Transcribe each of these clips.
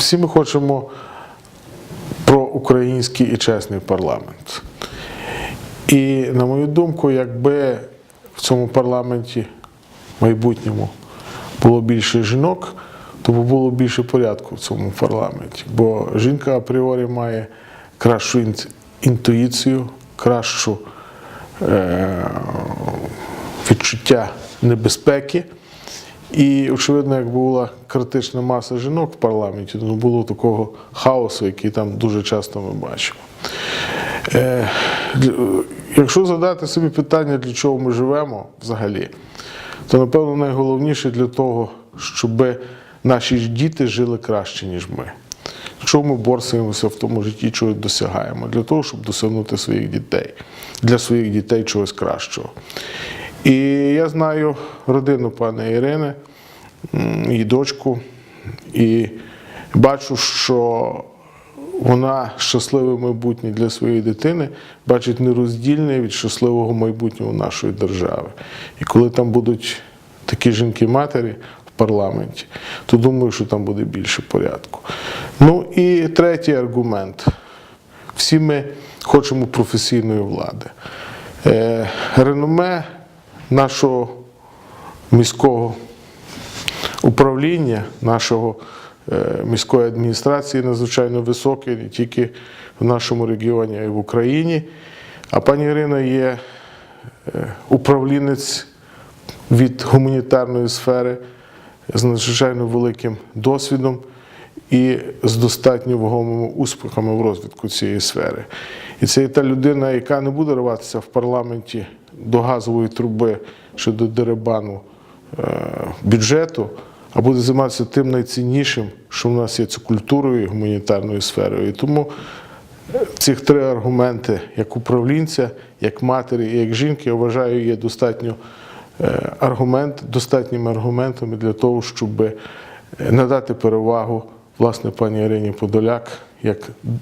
всі ми хочемо про український і чесний парламент. І, на мою думку, якби в цьому парламенті майбутньому було більше жінок, то було більше порядку в цьому парламенті. Бо жінка апріорі має кращу інтуїцію, кращу е- відчуття небезпеки. І, очевидно, як була критична маса жінок в парламенті, не було такого хаосу, який там дуже часто ми бачимо. Е, якщо задати собі питання, для чого ми живемо взагалі, то напевно найголовніше для того, щоб наші діти жили краще, ніж ми. Якщо ми борсуємося в тому житті, чогось досягаємо, для того, щоб досягнути своїх дітей, для своїх дітей чогось кращого. І я знаю родину пана Ірини, її дочку, і бачу, що вона щасливе майбутнє для своєї дитини бачить нероздільне від щасливого майбутнього нашої держави. І коли там будуть такі жінки-матері в парламенті, то думаю, що там буде більше порядку. Ну і третій аргумент. Всі ми хочемо професійної влади. Е, реноме нашого міського управління нашого е, міської адміністрації надзвичайно високе не тільки в нашому регіоні, а й в Україні. А пані Ірина є е, управлінець від гуманітарної сфери з надзвичайно великим досвідом і з достатньо вагомими успіхами в розвитку цієї сфери. І це є та людина, яка не буде рватися в парламенті до газової труби щодо деребану е, бюджету, а буде займатися тим найціннішим, що в нас є це культурою і гуманітарною сферою. І тому цих три аргументи, як управлінця, як матері і як жінки, я вважаю, є достатньо е, аргумент, достатніми аргументами для того, щоб е, надати перевагу власне пані Ірині Подоляк як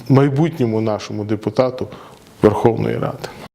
майбутньому нашому депутату Верховної Ради.